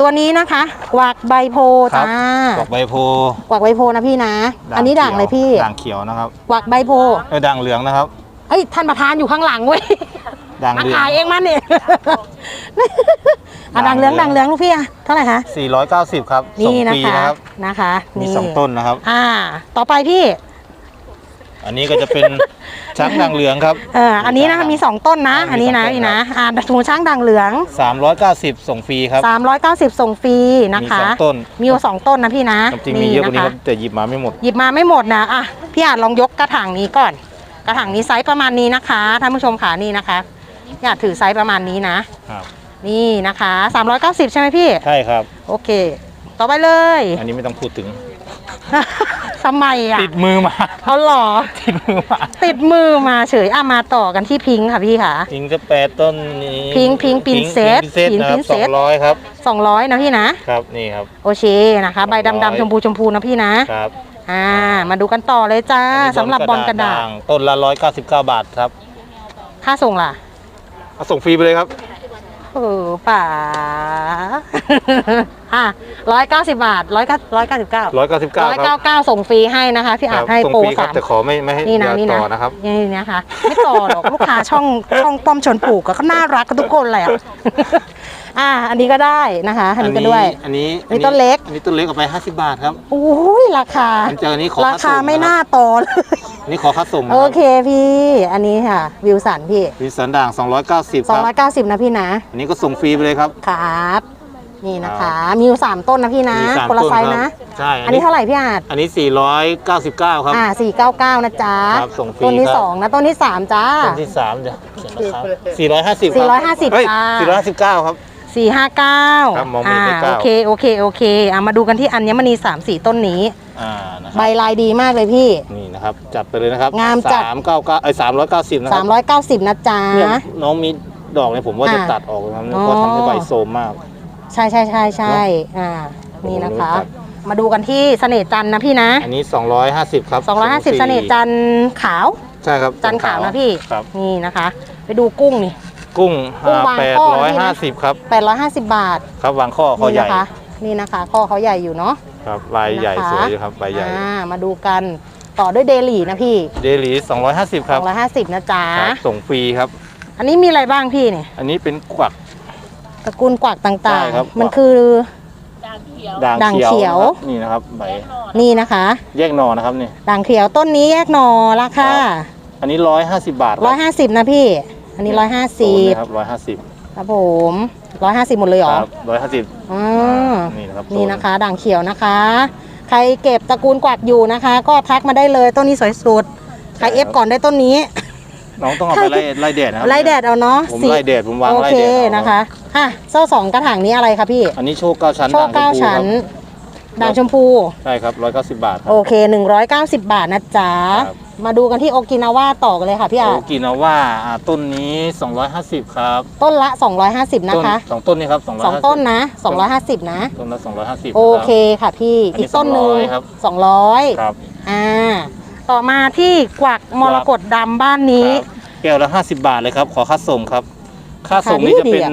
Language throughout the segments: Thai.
ตัวนี้นะคะกวักใบโพครับจ้าดอกใบโพกวักใบโพนะพี่นะ อันนี้ด่างเลยพี่ด่างเขียวนะครับกวักใบโพเออด่างเหลืองนะครับเอ้ยท่านประธานอยู่ข้างหลังเว้ยด่างมาเหลืองขายเองมันเนี่ยอะดังเหลืองดังเหลืองลูกพี่อะเท่าไหร่คะ490 ครับส่งนี่นะฟรีคะนะครับนะคะ มีนี่สองต้นนะครับ อ่า ต่อไปพี่ อันนี้ก็จะเป็น ช้างด่างเหลืองครับ เอออันนี้นะคะมี 2 ต้นนะอ่ามีอันนี้นะสองต้นพี่นะอ่าถุงช้างด่างเหลือง 390 ส่งฟรีครับ 390 ส่งฟรีนะมีคะ สองต้นมีอยู่สองต้นนะพี่นะจริงๆมีเยอะกว่านี้คครับแต่หยิบมาไม่หมด หยิบมาไม่หมดนะอะพี่อาจลองยกกระถางนี้ก่อน กระถางนี้ไซส์ประมาณนี้นะคะท่านผู้ชมขานี่นะคะพี่อาจถือไซส์ประมาณนี้นะ ครับ นี่นะคะ 390 ใช่ไหมพี่ ใช่ครับ โอเค ต่อไปเลย อันนี้ไม่ต้องพูดถึง ทำไมอะติดมือมาเขาหรอ ติดมือมาติดมือมาเฉยอะมาต่อกันที่พิงค์ค่ะพี่ค่ะ พิงจะแปดต้นนี้พิงค์พิงค์ปินเซตพิงค์เซตพิงค์นะครับปินเซสอตงร้อยครับ200นะพี่นะ ครับนี่ครับ โอเคนะคะ ใบดำร้อๆยชมพูชมพูนะพี่นะ ครับอ่า มาดูกันต่อเลยจ้าอันนี้สำหรับบอลกระดาษงต้นละ199บาทครับค่าส่งล่ะ เอาส่งฟรีไปเลยครับ เออป่า อะร้อยเก้าสิบบาทร้อยเก้าร้อยเก้าสิบเก้า199ร้อยครัเก้าบเก้าส่งฟรีให้นะคะพี่อาจครับให้ส่งโปรฟรีครัสาบมแต่ขอไม่ไม่ให้นี่นะอย่านี่ต่นะอนะครับนี่นะคะไม่ต่อหรอกลูกค้าช่องช่องป้อมชนปลูกก็น่ารักกันทุกคนแหละอะอันนี้ก็ได้นะคะ อันนี้ก็ด้วย อันนี้อันนี้ต้นเล็ก อันนี้ต้นเล็กเอาไป 50 บาทครับโอ้ยราคาอันเจออันนี้ขอราค่าคาส่งไม่นะน่าครับต่อเลยอันนี้ขอค่าส่งนะโอครับเคพี่ อันนี้ค่ะ วิวสันพี่ วิสันด่าง 290ครับ290 นะพี่นะ อันนี้ก็ส่งฟรีไปเลยครับ ครับ นี่นะคะ มีอยู่สามต้นนะพี่นะ มีสามคนละต้นไซส์ครับนะใช่อันนี้เท่าไหร่พี่อาจอันนี้ 499 ครับ อ่า499นะจ๊ะ ครับส่งฟรีต้นที่ครับ สองนะ ต้นที่สามจ้า ต้นที่3จะเขียนราคา450ครับ450เฮ้ยจ้า459 ครับ459ครับมองไม่อ่าเห็นเลขเก้า โอเค โอเค โอเคอะมาดูกันที่อัญมณีสามสี่ต้นนี้ อ่านะคใบรับลายดีมากเลยพี่ นี่นะครับ จัดไปเลยนะครับงามจัด 399เอ้ย390 นะครับ390นะจ๊ะ เนี่ยน้องมีดอกเนี่ยผมว่าจะอ่าตัดออกนะครับอ๋อเพราะทำให้ใบโซมมาก ใช่ใช่ใช่ใช่อ่านี่นะคะ มาดูกันที่เสน่ห์จันทร์นะพี่นะ อันนี้ 250 ครับ250เสน่ห์จันทร์ขาว ใช่ครับจันทร์ขาวนะพี่ครับนี่นะคะ ไปดูกุ้งนี่กุ้งกุ้งวางแปดข้อร้อยนี่นะห้าสิบครับ850 บาท ครับวางข้อข้อนี่ใหญ่นะคะนี่นะคะ ข้อเขาใหญ่อยู่เนาะครับลายใหญ่นะคะสวยอยู่ครับใบใหญ่อ่ามาดูกันต่อด้วยเดลี่นะพี่ เดลี250 ครับ250 นะจ๊ะครับส่งฟรีครับ อันนี้มีอะไรบ้างพี่เนี่ย อันนี้เป็นกวัก ตระกูลกวักต่างใช่ครับ ๆ มันคือ ด่างด่างเขียวนะครับนี่นะครับใบนี่นะคะ แยกหน่อนะครับนี่ ด่างเขียวต้นนี้แยกหน่อราคาอันนี้150บาทคร้รัอยห้าสิบนะพี่ อันนี้ร้อยห้าสิโซนบนี้ครับ150ครับผมร้อยห้าสิบหมดเลยเหรอครับ150อ่านี่นะครับนี่นะคะ ด่างเขียวนะคะ ใครเก็บตระกูลกวักอยู่นะคะ ก็ทักมาได้เลยต้นนี้สวยสุด ใครเอฟก่อนได้ต้นนี้ น้องต้องเอาไปไล่ไล่แดดนะครับไล่แดดเอาเนาะผมสีไล่แดดผมวางโอไล่เคแดดเอานะคะอะเจ้าสองกระถางนี้อะไรคะพี่อันนี้โชคเก้าชั้นโชคด่างเก้าชมพูชั้น ครับด่างชมพู ใช่ครับ190บาทครัโอบ เค 190 บาทนะจ๊ะ ครับ มาดูกันที่โอกินาวาต่อกันเลยค่ะพี่อาโอกินาว่าอ่าต้นนี้ 250 ครับต้นละ 250 นะคะต้สองต้นนี้ครับ250สองต้นนะ 250 นะ ต้นละ250 โอเคค่ะพี่ อันนี้อีกต้นหนึ่ง200ครับ 200 ครับ อ่า ต่อมาที่กวักมรกตดำบ้านนี้ ครับแก้วละ50 บาทเลยครับ ขอค่าส่งครับ ค่าส่งราคานี้จะดีๆเป็นอะ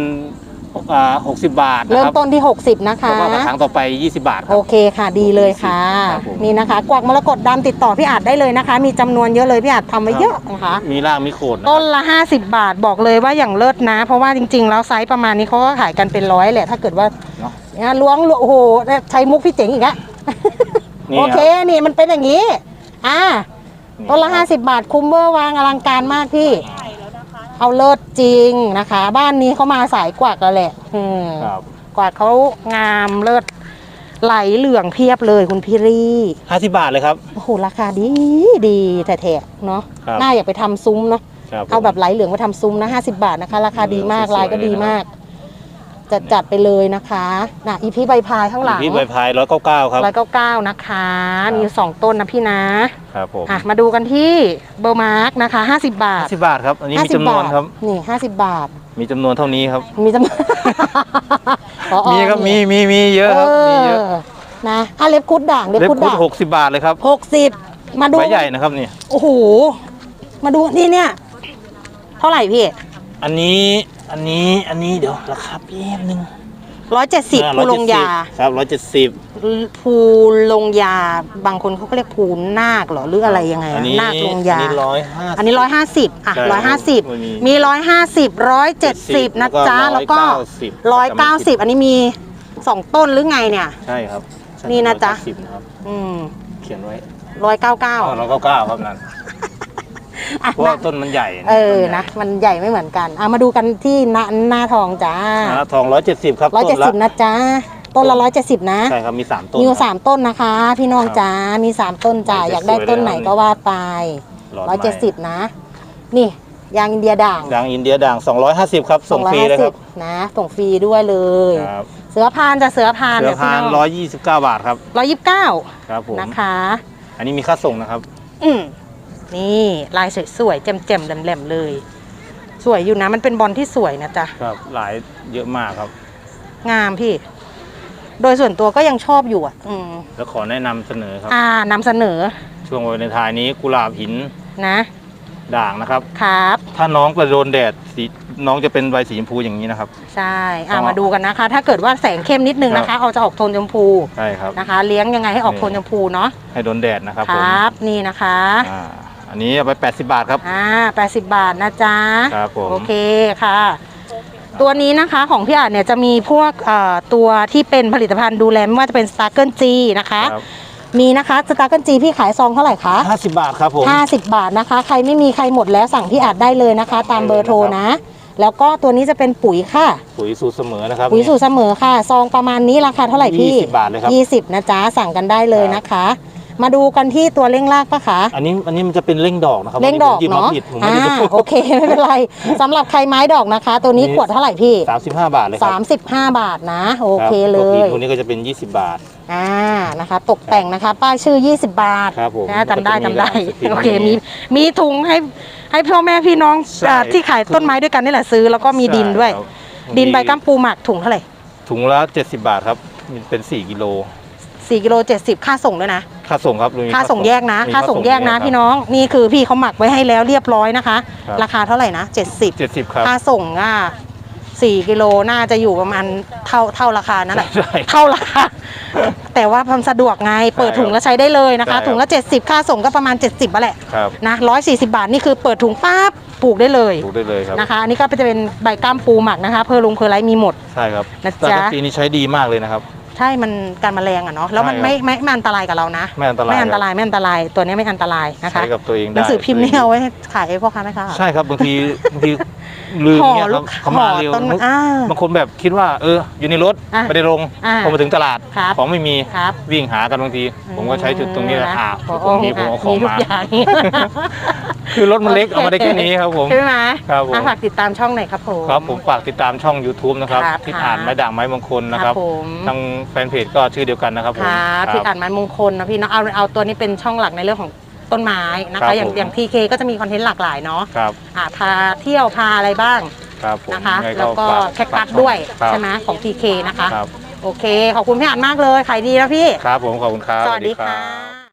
อ่า60บาทนะเริ่มครับต้นที่ 60 นะคะ แล้วก็กระถางต่อไป 20 บาทคโอรับเคค่ะ ดีเลยค่ะ ครับผม นี่นะคะ กวักมรกตดำติดต่อพี่อาจได้เลยนะคะ มีจำนวนเยอะเลยพี่อาจทำไว้เยอะนะคะ มีรากมีโคนนะคต้รับนละ 50 บาทบอกเลยว่าอย่างเลิศนะ เพราะว่าจริงๆ แล้วไซส์ประมาณนี้เขาก็ขายกันเป็นร้อยแหละ ถ้าเกิดว่าเนาะเนี่ยล้วงล้วงโอ้โหใช้มุกพี่เจ๋งอีกอะนี่โอรับเคนี่มันเป็นอย่างนี้ อ่าต้นละ50บาทคุ้มเวอร์วางอลังการมากพี่ เอาเลิศจริงนะคะ บ้านนี้เขามาสายกวักแล้วแหละ อืมครับกวักเขางามเลิศไหลเหลืองเพียบเลยคุณพี่รี50บาทเลยครับ โอ้โหราคาดีดีแท้ๆเนาะครับน่าอยากไปทำซุ้มเนาะครับเอาแบบไหลเหลืองมาทำซุ้มนะ50บาทนะคะ ราคาดีมากสวยๆลายก็ดีเลยนะครับมาก จัดจัดไปเลยนะคะน่ะอีพีใบพายข้างหลังพี่ใบพาย199ครับร้อยเก้าเก้านะคะ มีอยู่สองต้นนะพี่นะครับผมอะมาดูกันที่เบอร์มาร์กนะคะ50บาท50บาทครับ อันนี้มี50จำนวนบาทครับ นี่50บาท มีจำนวนเท่านี้ครับ มีจำนวนผอมีครับมีนี่มีมีเยอะครับมีเยอะนะอะเล็บคุดด่างเล็บเล็บคุดคุดด่าง60บาทเลยครับหกสิบมาดูใบใหญ่นะครับนี่โอ้โหมาดูนี่เนี่ย เท่าไหร่พี่ อันนี้ อันนี้อันนี้เดี๋ยวราคาแป๊บนึงร้อยเจ็ดสิบภูลงยา ครับร้อยเจ็ดสิบภูลงยา บางคนเขาก็เรียกภูนาคเหรอหรืออะไรยังไงอัอะนนี้นาคลงยา อันนี้ร้อยห้าอันนี้ร้อยห้าสิบอะใช่ร้อยห้าสิบวันนี้มีร้อยห้าสิบร้อยเจ็ดสิบนะจ๊ะแล้วก็ร้อยเก้าสิบอันนี้มีสองต้นหรือไงเนี่ย ใช่ครับใช่นี่นะจ๊ะสิบนะครับอืมเขียนไว้ร้อยเก้าเก้าร้อยเก้าเก้าครับนั่นอะ เพราะว่าต้นมันใหญ่เออนะมันใหญ่ไม่เหมือนกันอะมาดูกันที่หน้าหน้าทองจ้านะทองร้อยเจ็ดสิบครับร้อยเจ็ดสิบต้นละนะจ๊ะต้นละร้อยเจ็ดสิบนะใช่ครับมีสามต้นมีอยู่สามต้นนะคะ พี่น้องครับจ๋ามีสามต้นจ้าสวยๆอยากได้ต้นไหนเลยนะก็ว่าไปหลอดร้อยไม้เจ็ดสิบนะ นี่ยางอินเดียด่างด่างอินเดียด่าง 250 ครับ ส่งฟรีเลยครับ250นะส่งฟรีด้วยเลยครับเสือพานจะเสือพานเสือเนี่ยพานพี่น้องร้อยยี่สิบเก้าบาทครับร้อยยี่สิบเก้าครับผมนะคะ อันนี้มีค่าส่งนะครับ อืม นี่ลายสวยๆแจ่มๆแหลมๆเลย สวยอยู่นะมันเป็นบอลที่สวยนะจ๊ะครับหลายเยอะมากครับ งามพี่ โดยส่วนตัวก็ยังชอบอยู่อะ อืมแล้วขอแนะนำเสนอครับ อ่านำเสนอช่วงวันในทายนี้กุหลาบหินนะด่างนะครับ ครับ ถ้าน้องไปโดนแดดสีน้องจะเป็นใบสีชมพูอย่างนี้นะครับ ใช่อ่าอ๋อมาดูกันนะคะ ถ้าเกิดว่าแสงเข้มนิดนึงนะครัคะ บ เอาจะออกโทนชมพูใช่ครับ นะคะ เลี้ยงยังไงให้ออกนี่โทนชมพูเนาะให้โดนแดดนะครับคผมรับนี่นะคะ อ่าอั นนี้เอาไป 80 บาทครับ อ่า80บาทนะจ๊ะ ครับผม โอเคค่ะ ตัวนี้นะคะของพี่อาจเนี่ยจะมีพวกเอ่อตัวที่เป็นผลิตภัณฑ์ดูแลไม่ว่าจะเป็น s t a r เกิลจีนะคะ ครับมีนะคะ s t a r เกิลจีพี่ขายซองเท่าไหร่คะ 50 บาทครับผม 50 บาทนะคะ ใครไม่มีใครหมดแล้วสั่งพี่อาจได้เลยนะคะ ตามเบอร์โทรนะ แล้วก็ตัวนี้จะเป็นปุ๋ยค่ะ ปุ๋ยสูตรเสมอนะครับ ปุ๋ยสูตรเสมอค่ะ ซองประมาณนี้ราคาเท่าไหร่พี่20บาทเลยครับ 20 นะจ๊ะ สั่งกันได้เลยนะคะ มาดูกันที่ตัวเร่งรากปะคะอันนี้อันนี้มันจะเป็นเร่งดอกนะครับเร่งดอกผมหยิบมเนาะผิดผมอ่าไม่ได้ดูโอเคไม่เป็นไรสำหรับใครไม้ดอกนะคะ ตัวนี้นี่ขวดเท่าไหร่พี่สามสิบห้าบาทเลยครับ35 บาทนะ โอเครับเลตัวยผิดตัวนี้ก็จะเป็น 20 บาทอ่านะคะตกแต่งนะคะป้ายชื่อ 20 บาทครับผมนะจำได้ก็จะมีจำได้ร้านสปินโอเคมีมีมีถุงให้ให้พ่อแม่พี่น้องใช่อ่าที่ขายต้นไม้ด้วยกันนี่แหละซื้อ แล้วก็มีดินด้วยใช่ครับดินใบกัมปูหมักถุงเท่าไหร่ถุงละ 70 บาทครับมีเป็น 4 กิโล4กิโล70 ค่าส่งด้วยนะ ค่าส่งครับลุงมีค่าส่งแยกนะมีค่าส่งแยกนะรับพี่น้องนี่คือพี่เขาหมักไว้ให้แล้วเรียบร้อยนะคะครับราคาเท่าไหร่นะ 70 70ครับค่าส่งอะ4กิโลน่าจะอยู่ประมาณเท่าเท่าราคานั่นแหละใช่เท่าราคาแต่ว่าความสะดวกไงเปิดถุงแล้วใช้ได้เลยนะคะใช่ครับถุงละ 70 ค่าส่งก็ประมาณ 70บาทแหละครับนะ140บาทนี่คือเปิดถุงปั๊บปลูกได้เลยถูกได้เลยครับนะคะอันนี้ก็จะเป็นใบก้ามปูหมักนะคะ เพอลุงเพอไรมีหมดใช่ครับนะแต่จ๊ะกะปีนี้ใช้ดีมากเลยนะครับ ใช่มันการแมลงอะเนาะแล้วมันใช่ครับไม่ไม่ไม่อันตรายกับเรานะไม่อันตรายไม่อันตรายไม่อันตรายตัวนี้ไม่อันตรายนะคะใช้กับตัวเองหได้นังสือพิมพ์นี่เอาไว้ให้ขายให้พ่อค้าแม่ค้าใช่ครับบางทีบางทีลืมห่อเนี่ยคลูรับกเขาห่อมาเร็วต้นอ่าบางคนแบบคิดว่า เออ อยู่ในรถอะไม่ได้ลงอะพอมาถึงตลาดครับ ของไม่มีครับ วิ่งหากันบางที ผมก็ใช้จุดตรงนี้แหละนะอ่าโอ้โหผมมีผมเอาของมีทุกมาอย่าง คือรถมันเล็กเอามาได้แค่นี้ครับผมใช่ไหมครับผมอะฝากติดตามช่องหน่อยครับผมครับผมฝากติดตามช่อง YouTube นะครับครับที่อ่านไม้ด่างไม้มงคลนะครับผมทางแฟนเพจก็ชื่อเดียวกันนะครับผมครับที่อ่านไม้มงคลนะพี่เนาะเอาเอาตัวนี้เป็นช่องหลักในเรื่องของต้นไม้นะครัคะบอย่างผมอย่างพีเคก็จะมีคอนเทนต์หลากหลายเนาะครับอ่าพาเที่ยวพาอะไรบ้างครับผมนะคะยังไงแล้วก็ฝาแคคตัสฝากช่องด้วยครับใช่ไหมของพีเคนะคะครับโอเคขอบคุณพี่อ่านมากเลยขายดีนะพี่ครับผมขอบคุณครับสวัสดีรัค่ะบ